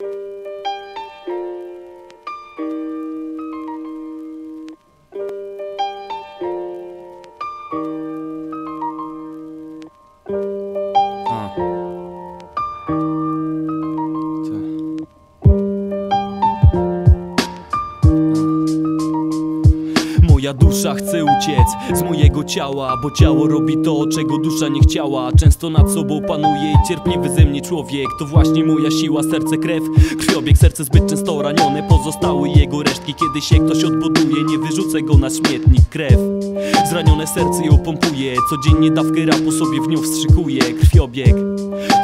you. Moja dusza chce uciec z mojego ciała Bo ciało robi to, czego dusza nie chciała. Często nad sobą panuje i cierpliwy ze mnie człowiek. To właśnie moja siła, serce, krew Krwiobieg, serce zbyt często ranione. Pozostały jego resztki. Kiedy się ktoś odbuduje, nie wyrzucę go na śmietnik. Krew. Zranione serce ją pompuje. Codziennie dawkę rapu sobie w nią wstrzykuje Krwiobieg.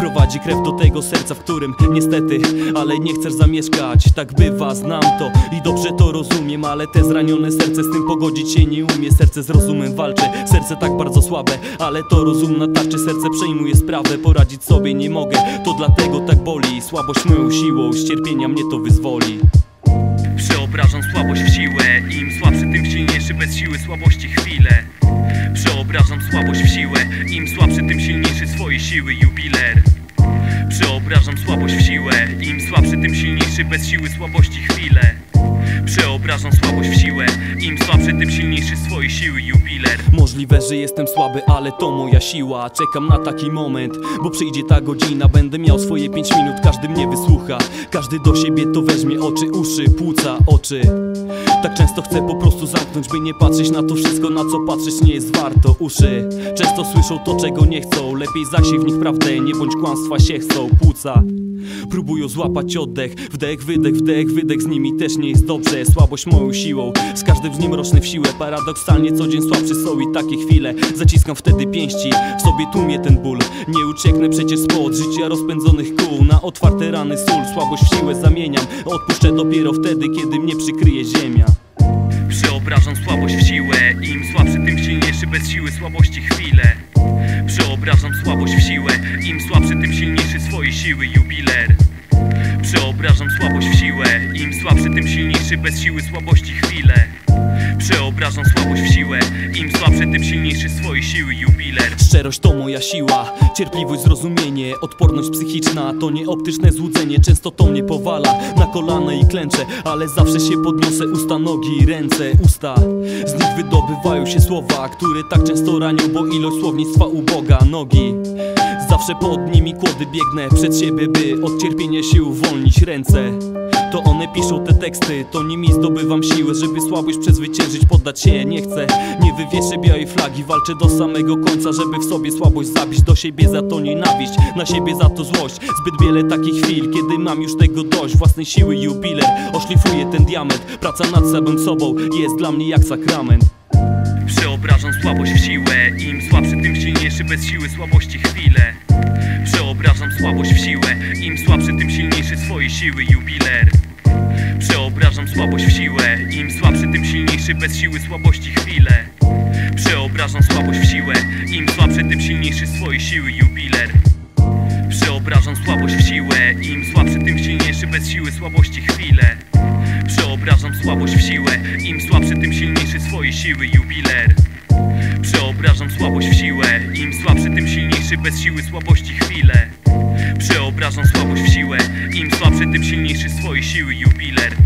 Prowadzi krew do tego serca, w którym niestety, ale nie chcesz zamieszkać. Tak bywa, znam to i dobrze to rozumiem Ale te zranione serce z tym pogodzić się nie umie Serce z rozumem walczy, serce tak bardzo słabe Ale to rozum na tarczy, serce przejmuje sprawę Poradzić sobie nie mogę, to dlatego tak boli. Słabość moją siłą, z cierpienia mnie to wyzwoli. Przeobrażam słabość w siłę. Im słabszy, tym silniejszy Bez siły słabości chwilę Przeobrażam słabość w siłę. Im słabszy, tym silniejszy swojej siły jubiler. Przeobrażam słabość w siłę. Im słabszy, tym silniejszy Bez siły słabości chwilę Im słabszy, tym silniejszy swojej siły jubiler. Możliwe, że jestem słaby, ale to moja siła. Czekam na taki moment, bo przyjdzie ta godzina. Będę miał swoje pięć minut, każdy mnie wysłucha. Każdy do siebie to weźmie oczy, uszy, płuca, oczy. Tak często chcę po prostu zamknąć, by nie patrzeć na to wszystko, na co patrzeć nie jest warto. Uszy często słyszą to, czego nie chcą. Lepiej zasiej w nich prawdę, nie bądź kłamstwa się chcą. Płuca próbują złapać oddech. Wdech, wydech, wdech, wydech, z nimi też nie jest dobrze. Słabość moją siłą, z każdym z nim roczny w siłę. Paradoksalnie co dzień słabszy są i takie chwile Zaciskam wtedy pięści, w sobie tłumię ten ból. Nie ucieknę przecież spod życia rozpędzonych kół. Na otwarte rany sól, słabość w siłę zamieniam. Odpuszczę dopiero wtedy, kiedy mnie przykryje ziemia Bez siły słabości chwilę. Przeobrażam słabość w siłę. Im słabszy, tym silniejszy swojej siły jubiler. Przeobrażam słabość w siłę. Im słabszy, tym silniejszy Bez siły słabości chwilę Przeobrażam słabość w siłę. Im słabszy, tym silniejszy swojej siły jubiler. Szczerość to moja siła Cierpliwość, zrozumienie Odporność psychiczna to nie optyczne złudzenie. Często to mnie powala Na kolana i klęczę Ale zawsze się podniosę Usta, nogi, ręce, usta. Z nich wydobywają się słowa Które tak często ranią Bo ilość słownictwa uboga Nogi. Zawsze pod nimi kłody biegnę Przed siebie, by od cierpienia się uwolnić Ręce to one piszą te teksty, to nimi zdobywam siłę Żeby słabość przezwyciężyć, poddać się nie chcę. Nie wywieszę białej flagi, walczę do samego końca Żeby w sobie słabość zabić, do siebie za to nienawiść Na siebie za to złość, zbyt wiele takich chwil Kiedy mam już tego dość, własnej siły jubiler Oszlifuję ten diament, praca nad samym sobą Jest dla mnie jak sakrament. Przeobrażam słabość w siłę Im słabszy, tym silniejszy Bez siły słabości chwilę. Przeobrażam słabość w siłę Im słabszy, tym silniejszy swojej siły jubiler Przeobrażam słabość w siłę. Im słabszy, tym silniejszy Bez siły słabości chwilę Przeobrażam słabość w siłę. Im słabszy, tym silniejszy swojej siły jubiler. Przeobrażam słabość w siłę. Im słabszy, tym silniejszy Bez siły słabości chwilę Przeobrażam słabość w siłę. Im słabszy, tym silniejszy swojej siły jubiler. Przeobrażam słabość w siłę. Im słabszy, tym silniejszy Bez siły słabości chwilę Przeobrażam słabość w siłę. Im słabszy, tym silniejszy swojej siły jubiler